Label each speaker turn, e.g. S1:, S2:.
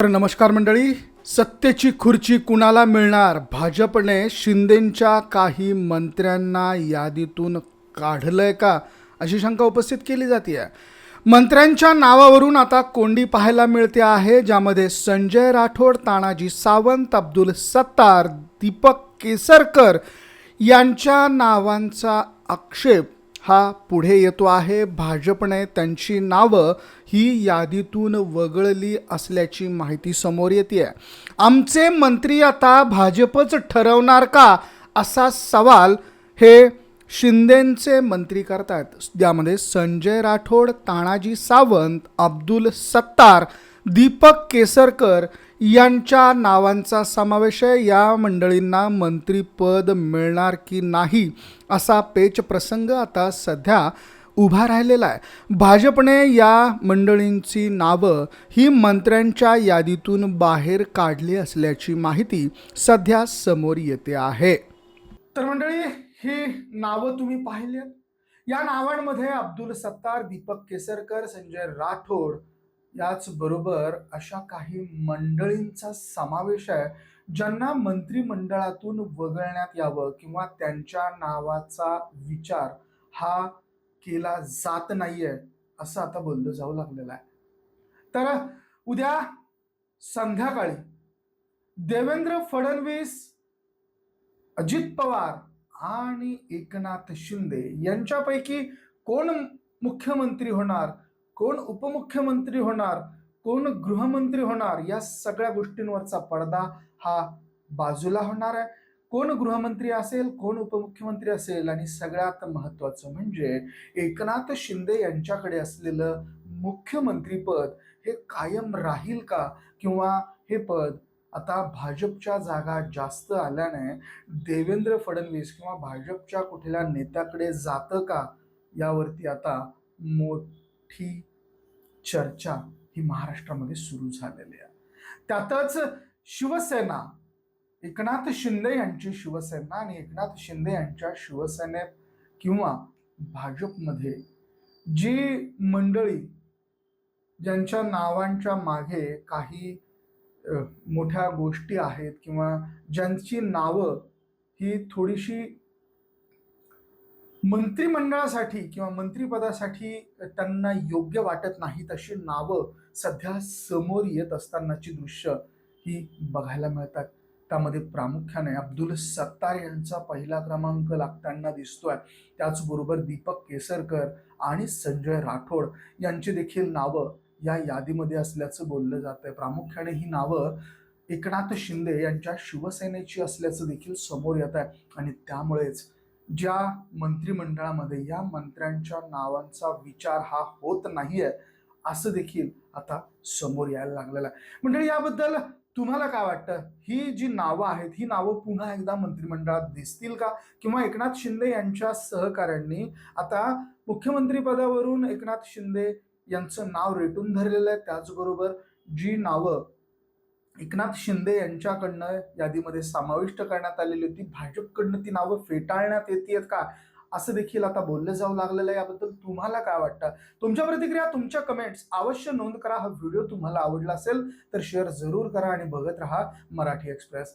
S1: तर नमस्कार मंडळी सत्तेची खुर्ची कुणाला मिळणार? भाजपने शिंदेंच्या काही मंत्र्यांना यादीतून काढलंय का? अशी शंका उपस्थित केली जाते मंत्र्यांच्या नावावरून आता कोंडी पाहायला मिळते आहे ज्यामध्ये संजय राठोड तानाजी सावंत अब्दुल सत्तार दीपक केसरकर यांच्या नावांचा आक्षेप हा पुढे येतो आहे. भाजपने त्यांची नावं ही यादीतून वगळली असल्याची माहिती समोर येते आमचे मंत्री आता भाजपच ठरवणार का? असा सवाल हे शिंदेंचे मंत्री करतात ज्यामध्ये संजय राठोड तानाजी सावंत अब्दुल सत्तार दीपक केसरकर यांच्या नावांचा समावेश आहे. या मंडळींना मंत्रीपद मिळणार की नाही असा पेच प्रसंग आता सध्या उभा राहिलेला आहे. भाजपने या मंडळींची नावं ही मंत्र्यांच्या यादीतून बाहेर काढली असल्याची माहिती सध्या समोर येते आहे. तर मंडळी ही नावं तुम्ही पाहिली या नावांमध्ये अब्दुल सत्तार दीपक केसरकर संजय राठोड याचबरोबर अशा काही मंडळींचा समावेश आहे ज्यांना मंत्रिमंडळातून वगळण्यात यावं किंवा त्यांच्या नावाचा विचार हा केला जात नाहीये असं आता बोललं जाऊ लागलेलं आहे. तर उद्या संध्याकाळी देवेंद्र फडणवीस अजित पवार आणि एकनाथ शिंदे यांच्यापैकी कोण मुख्यमंत्री होणार? कोण उपमुख्यमंत्री होणार कोण गृहमंत्री होणार या सगळ्या गोष्टींवरचा पडदा हा बाजूला होणार आहे. कोण गृहमंत्री असेल कोण उपमुख्यमंत्री असेल आणि सगळ्यात महत्वाचं म्हणजे एकनाथ शिंदे यांच्याकडे असलेलं मुख्यमंत्रीपद हे कायम राहील का? किंवा हे पद आता भाजपच्या जागा जास्त आल्याने देवेंद्र फडणवीस किंवा भाजपच्या कुठल्या नेत्याकडे जातं का? यावरती आता मोठी चर्चा ही महाराष्ट्रामध्ये सुरू झालेली आहे. त्यातच शिवसेना एकनाथ शिंदे यांची शिवसेना आणि एकनाथ शिंदे यांच्या शिवसेनेत किंवा भाजपमध्ये जी मंडळी ज्यांच्या नावांच्या मागे काही मोठ्या गोष्टी आहेत किंवा ज्यांची नावं ही थोडीशी मंत्रिमंडळासाठी किंवा मंत्रिपदासाठी त्यांना योग्य वाटत नाहीत अशी नावं सध्या समोर येत असतानाची दृश्य ही बघायला मिळतात. त्यामध्ये प्रामुख्याने अब्दुल सत्तार यांचा पहिला क्रमांक लागताना दिसतोय. त्याचबरोबर दीपक केसरकर आणि संजय राठोड यांची देखील नावं या यादीमध्ये असल्याचं बोललं जात आहे प्रामुख्याने ही नावं एकनाथ शिंदे यांच्या शिवसेनेची असल्याचं देखील समोर येत आहे आणि त्यामुळेच ज्या मंत्रिमंडळामध्ये या मंत्र्यांच्या नावांचा विचार हा होत नाहीये असं देखील आता समोर यायला लागलेलं आहे. म्हणजे याबद्दल तुम्हाला काय वाटतं? ही जी नावं आहेत ही नावं पुन्हा एकदा मंत्रिमंडळात दिसतील का? किंवा एकनाथ शिंदे यांच्या सहकाऱ्यांनी आता मुख्यमंत्री पदावरून एकनाथ शिंदे यांचं नाव रेटून धरलेलं आहे त्याचबरोबर जी नावं एकनाथ शिंदे यांच्याकडनं यादीमध्ये समाविष्ट करण्यात आलेली होती. भाजपकडनं ती नावं फेटाळण्यात येते का? असं देखील आता बोललं जाऊ लागलेलं आहे. याबद्दल तुम्हाला काय वाटतं? तुमच्या प्रतिक्रिया तुमच्या कमेंट्स अवश्य नोंद करा. हा व्हिडिओ तुम्हाला आवडला असेल तर शेअर जरूर करा आणि बघत राहा मराठी एक्सप्रेस